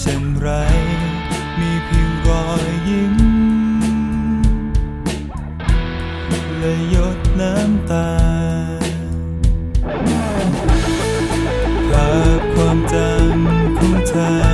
เช่นไร มีเพียงรอยยิ้ม และยดน้ำตาภาพความจำของเธอ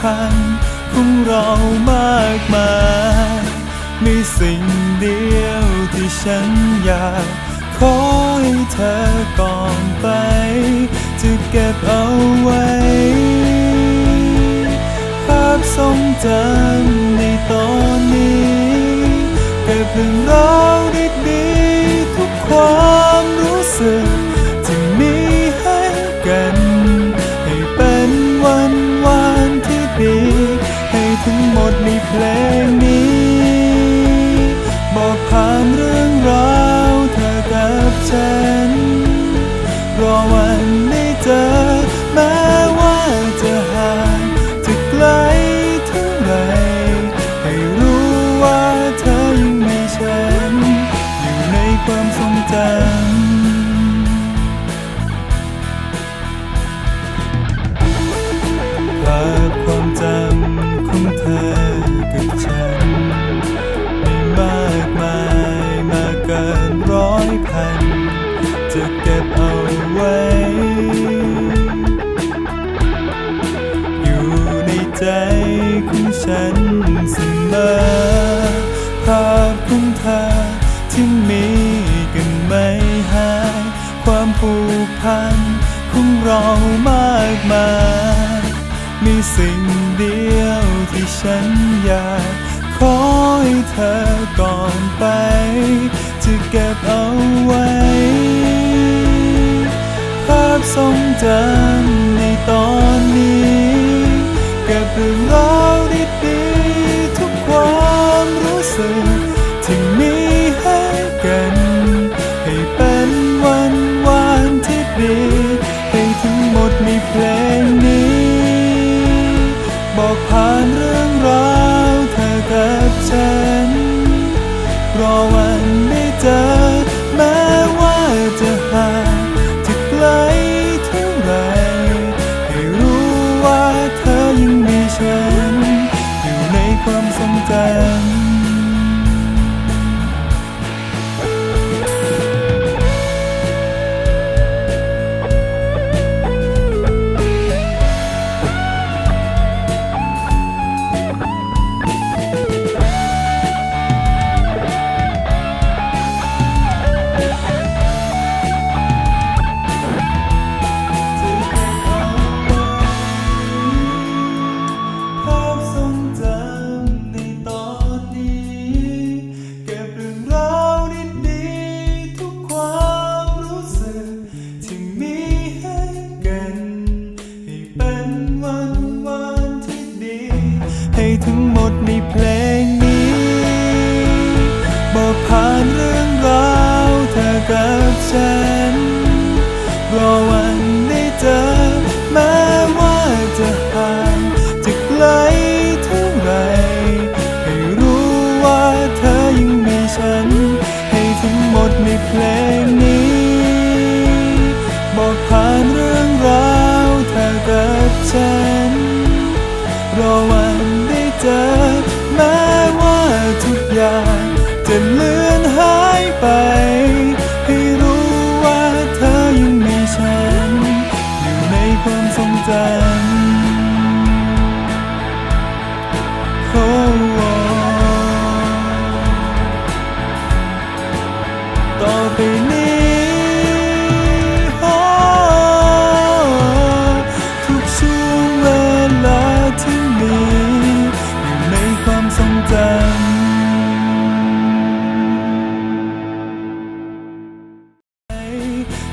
พันของเรามากมายมีสิ่งเดียวที่ฉันอยากขอให้เธอก่อนไป จะเก็บเอาไว้ ภาพทรงจำในตอนนี้เก็บเรื่องราว เกินร้อยพัน จะเก็บเอาไว้ อยู่ในใจของฉันเสมอภาพของเธอที่มีกันไม่หาย ความผูกพันของเรามากมาย มีสิ่งเดียวที่ฉันอยากขอให้เธอก่อนไป จะเก็บเอาไว้ ภาพทรงจำในตอนนี้เก็บเรื่องราวดีๆทุกความรู้สึกที่มีให้กัน ให้เป็นวันวานที่ดี ให้ทั้งหมดในเพลงนี้ บอกผ่าน ฉัน รอวันได้เจอแม้ว่าจะห่างจะไกลเท่าไรให้รู้ว่าเธอยังมีฉัน ให้ทั้งหมดในเพลงนี้ บอกผ่านเรื่องราวเธอกับฉัน รอวันได้เจอแม้ว่าทุกอย่างจะเลื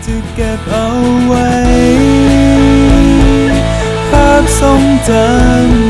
จะเก็บเอาไว้ ภาพทรงจำ